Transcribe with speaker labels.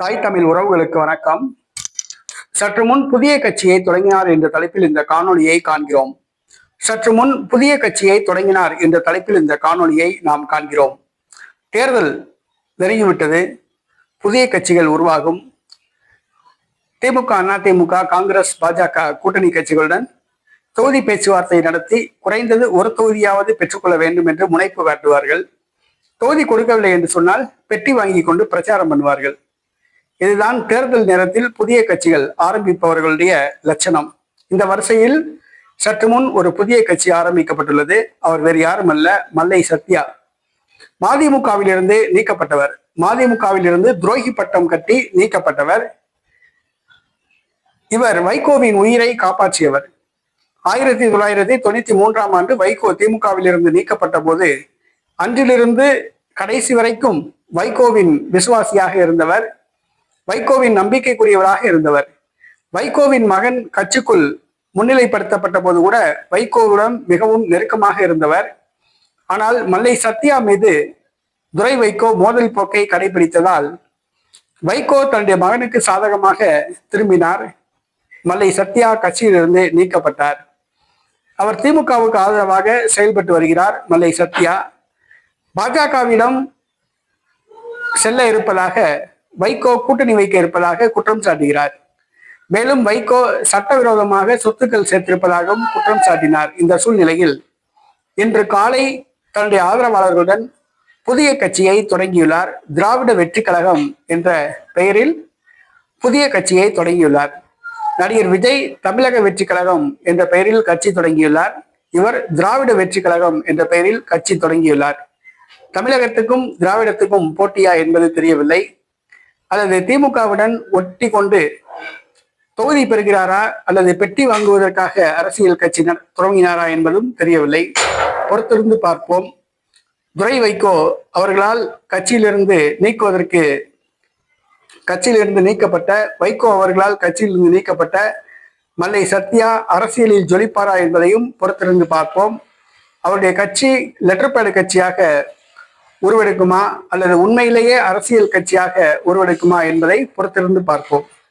Speaker 1: தாய் தமிழ் உறவுகளுக்கு வணக்கம். சற்று முன் புதிய கட்சியை தொடங்கினார் என்ற தலைப்பில் இந்த காணொலியை காண்கிறோம். சற்று முன் புதிய கட்சியை தொடங்கினார் என்ற தலைப்பில் இந்த காணொலியை நாம் காண்கிறோம். தேர்தல் நெருங்கிவிட்டது. புதிய கட்சிகள் உருவாகும். திமுக அதிமுக காங்கிரஸ் பாஜக கூட்டணி கட்சிகளுடன் தொகுதி பேச்சுவார்த்தை நடத்தி குறைந்தது ஒரு தொகுதியாவது பெற்றுக்கொள்ள வேண்டும் என்று முனைப்பு காட்டுவார்கள். தொகுதி கொடுக்கவில்லை என்று சொன்னால் பெட்டி வாங்கி கொண்டு பிரச்சாரம் பண்ணுவார்கள். இதுதான் தேர்தல் நேரத்தில் புதிய கட்சிகள் ஆரம்பிப்பவர்களுடைய லட்சணம். இந்த வரிசையில் சற்று முன் ஒரு புதிய கட்சி ஆரம்பிக்கப்பட்டுள்ளது. அவர் வேறு யாரும் அல்ல மல்லை சத்யா. மதிமுகவிலிருந்து நீக்கப்பட்டவர். மதிமுகவிலிருந்து துரோகி பட்டம் கட்டி நீக்கப்பட்டவர். இவர் வைகோவின் உயிரை காப்பாற்றியவர். ஆயிரத்தி தொள்ளாயிரத்தி தொண்ணூத்தி மூன்றாம் ஆண்டு வைகோ திமுகவிலிருந்து நீக்கப்பட்ட போது அன்றிலிருந்து கடைசி வரைக்கும் வைகோவின் விசுவாசியாக இருந்தவர். வைகோவின் நம்பிக்கைக்குரியவராக இருந்தவர். வைகோவின் மகன் கட்சிக்குள் முன்னிலைப்படுத்தப்பட்ட போது கூட வைகோவுடன் மிகவும் நெருக்கமாக இருந்தவர். ஆனால் மல்லை சத்யா மீது துரை வைகோ மோதல் போக்கை கடைபிடித்ததால் வைகோ தன்னுடைய மகனுக்கு சாதகமாக திரும்பினார். மல்லை சத்யா கட்சியிலிருந்து நீக்கப்பட்டார். அவர் திமுகவுக்கு ஆதரவாக செயல்பட்டு வருகிறார் மல்லை சத்யா. பாஜகவிடம் செல்ல இருப்பதாக வைகோ கூட்டணி வைக்க இருப்பதாக குற்றம் சாட்டுகிறார். மேலும் வைகோ சட்டவிரோதமாக சொத்துக்கள் சேர்த்திருப்பதாகவும் குற்றம் சாட்டினார் இந்த சூழ்நிலையில். இன்று காலை தன்னுடைய ஆதரவாளர்களுடன் புதிய கட்சியை தொடங்கியுள்ளார். திராவிட வெற்றி கழகம் என்ற பெயரில் புதிய கட்சியை தொடங்கியுள்ளார். நடிகர் விஜய் தமிழக வெற்றி கழகம் என்ற பெயரில் கட்சி தொடங்கியுள்ளார். இவர் திராவிட வெற்றி கழகம் என்ற பெயரில் கட்சி தொடங்கியுள்ளார். தமிழகத்துக்கும் திராவிடத்துக்கும் போட்டியா என்பது தெரியவில்லை. அல்லது திமுகவுடன் ஒட்டி கொண்டு தொகுதி பெறுகிறாரா அல்லது பெட்டி வாங்குவதற்காக அரசியல் கட்சி தொடங்கினாரா என்பதும் தெரியவில்லை. பொறுத்திருந்து பார்ப்போம். துரை வைகோ அவர்களால் கட்சியிலிருந்து நீக்குவதற்கு கட்சியிலிருந்து நீக்கப்பட்ட வைகோ அவர்களால் கட்சியிலிருந்து நீக்கப்பட்ட மல்லை சத்யா அரசியலில் ஜொலிப்பாரா என்பதையும் பொறுத்திருந்து பார்ப்போம். அவருடைய கட்சி லெட்டர் பேடு கட்சியாக உருவெடுக்குமா அல்லது உண்மையிலேயே அரசியல் கட்சியாக உருவெடுக்குமா என்பதை பொறுத்திருந்து பார்ப்போம்.